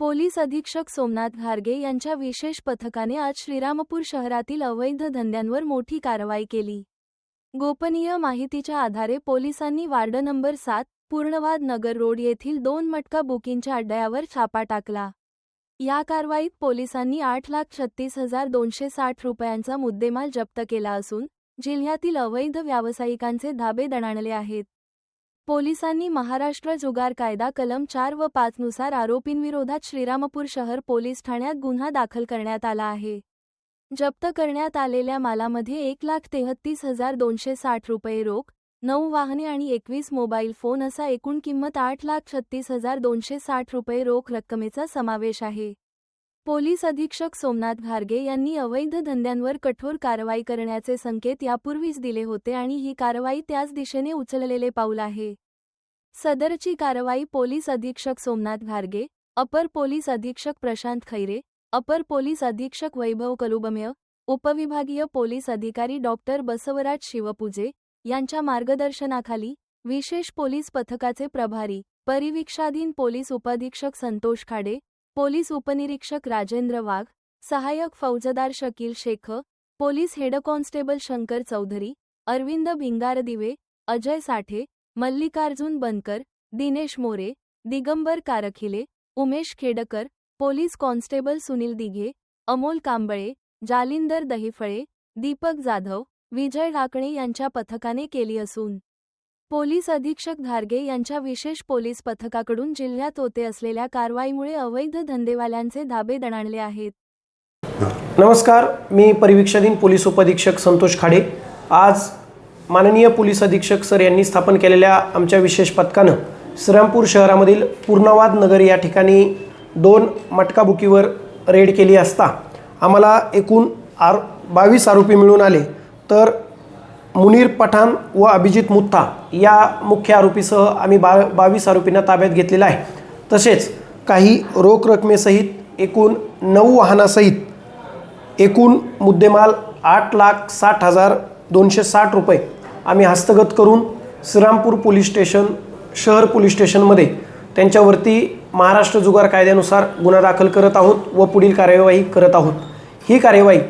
Police अधीक्षक सोमनाथ घारगे यांच्या विशेष पथकाने आज श्रीरामपूर शहरातील अवैध धंद्यांवर मोठी कारवाई केली. गोपनीय माहितीच्या आधारे पोलिसांनी वार्ड नंबर सात पूर्णवाद नगर रोड येथील दोन मटका बुकिंगच्या अड्ड्यावर छापा टाकला. या कारवाईत पोलिसांनी आठ लाख छत्तीस हजार दोनशे साठ रुपयांचा मुद्देमाल जप्त केला असून जिल्ह्यातील अवैध व्यावसायिकांचे धाबे दणाणले आहेत. पोलिसांनी महाराष्ट्र जुगार कायदा कलम चार व पाचनुसार आरोपींविरोधात श्रीरामपूर शहर पोलीस ठाण्यात गुन्हा दाखल करण्यात आला आहे. जप्त करण्यात आलेल्या मालामध्ये एक लाख तेहत्तीस हजार दोनशे साठ रुपये रोख नऊ वाहने आणि एकवीस मोबाईल फोन असा एकूण किंमत आठ लाख छत्तीस हजार दोनशे साठ रुपये रोख रक्कमेचा समावेश आहे. पोलीस अधीक्षक सोमनाथ घारगे यांनी अवैध धंद्यांवर कठोर कारवाई करण्याचे संकेत यापूर्वीच दिले होते आणि ही कारवाई त्याच दिशेने उचललेले पाऊल आहे. सदरची कारवाई पोलीस अधीक्षक सोमनाथ घारगे अपर पोलीस अधीक्षक प्रशांत खैरे अपर पोलीस अधीक्षक वैभव कलुबम्य उपविभागीय पोलीस अधिकारी डॉक्टर बसवराज शिवपूजे यांच्या मार्गदर्शनाखाली विशेष पोलीस पथकाचे प्रभारी परिवीक्षाधीन पोलीस उपअधीक्षक संतोष खाडे पोलीस उपनिरीक्षक राजेंद्र वाघ सहाय्यक फौजदार Shakeel Shaikh police head constable Shankar Chaudhari Arvind Bhingardive Ajay Sathe Mallikarjun Bankar Dinesh More Digambar Karkhile Umesh Khedkar police constable Sunil Dighe Amol Kamble Jalinder Dahiphale Deepak Jadhav Vijay Dhakne यांच्या पथकाने केली असून police अधीक्षक धारगे यांच्या विशेष police पथकाकडून जिल्ह्यात होते असलेल्या कारवाईमुळे अवैध धंदेवाल्यांचे धाबे दणाणले आहेत. नमस्कार मी परिवीक्षाधीन पोलीस उपअधीक्षक संतोष खाडे. आज माननीय पोलीस अधीक्षक सर यांनी स्थापन केलेल्या आमच्या विशेष पथकानं श्रीरामपूर शहरामधील पूर्णवाद नगर या ठिकाणी दोन मटकाबुकीवर रेड केली असता आम्हाला एकूण आर बावीस आरोपी मिळून आले. तर मुनीर पठाण व अभिजित मुत्ता या मुख्य आरोपीसह आम्ही बा बावीस आरोपींना ताब्यात घेतलेला आहे. तसेच काही रोख रकमेसहित एकूण नऊ वाहनासहित एकूण मुद्देमाल आठ लाख साठ हजार दोनशे साठ रुपये आम्ही हस्तगत करून श्रीरामपूर पोलीस स्टेशन शहर पोलीस स्टेशनमध्ये त्यांच्यावरती महाराष्ट्र जुगार कायद्यानुसार गुन्हा दाखल करत आहोत व पुढील कार्यवाही करत आहोत. ही कार्यवाही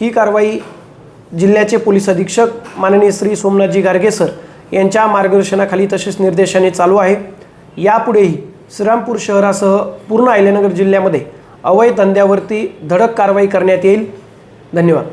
ही कारवाई जिल्ह्याचे पोलीस अधीक्षक माननीय श्री सोमनाथजी गारगे सर यांच्या मार्गदर्शनाखाली तसेच निर्देशाने चालू आहे. यापुढेही श्रीरामपूर शहरासह पूर्ण अहिल्यानगर जिल्ह्यामध्ये अवैध धंद्यावरती धडक कारवाई करण्यात येईल. धन्यवाद.